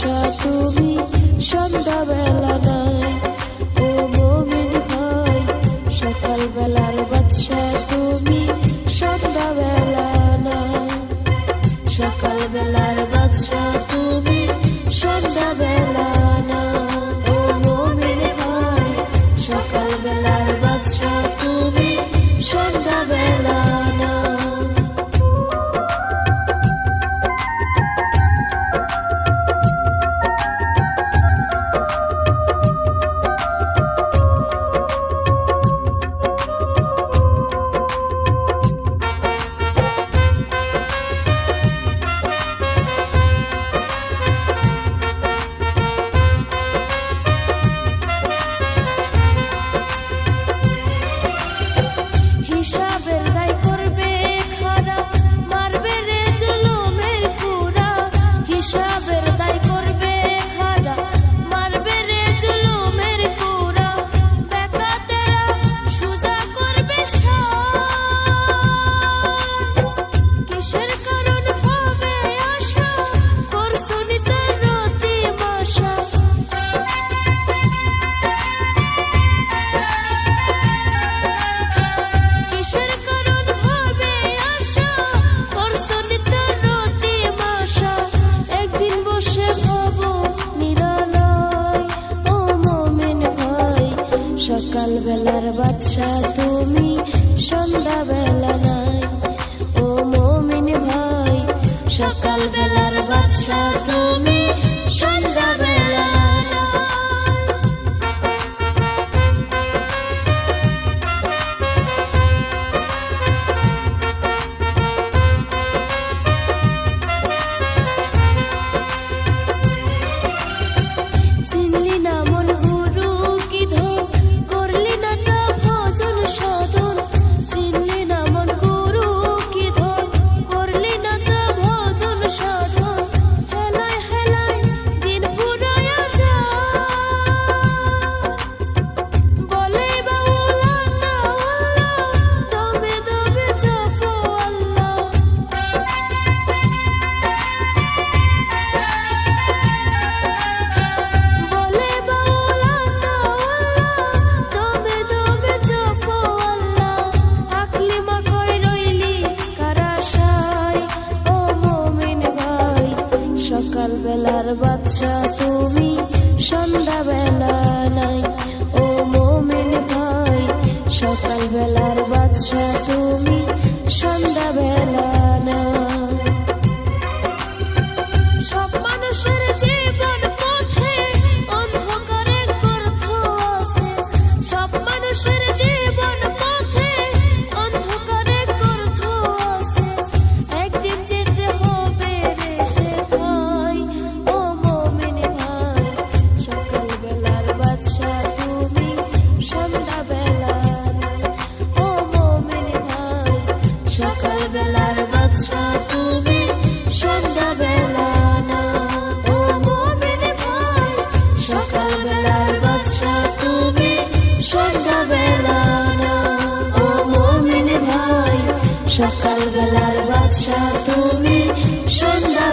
আছো তুমি সন্ধ্যাবেলা নাই ও মোমিন হয় সকালবেলার সবে সকাল বেলার বাদশা তুমি বেলার বাচ্চা। বেলার বাদশা তুমি সন্ধ্যা বেলা না। ও মমিন ভাই সকাল বেলার বাদশা তুমি সন্ধ্যা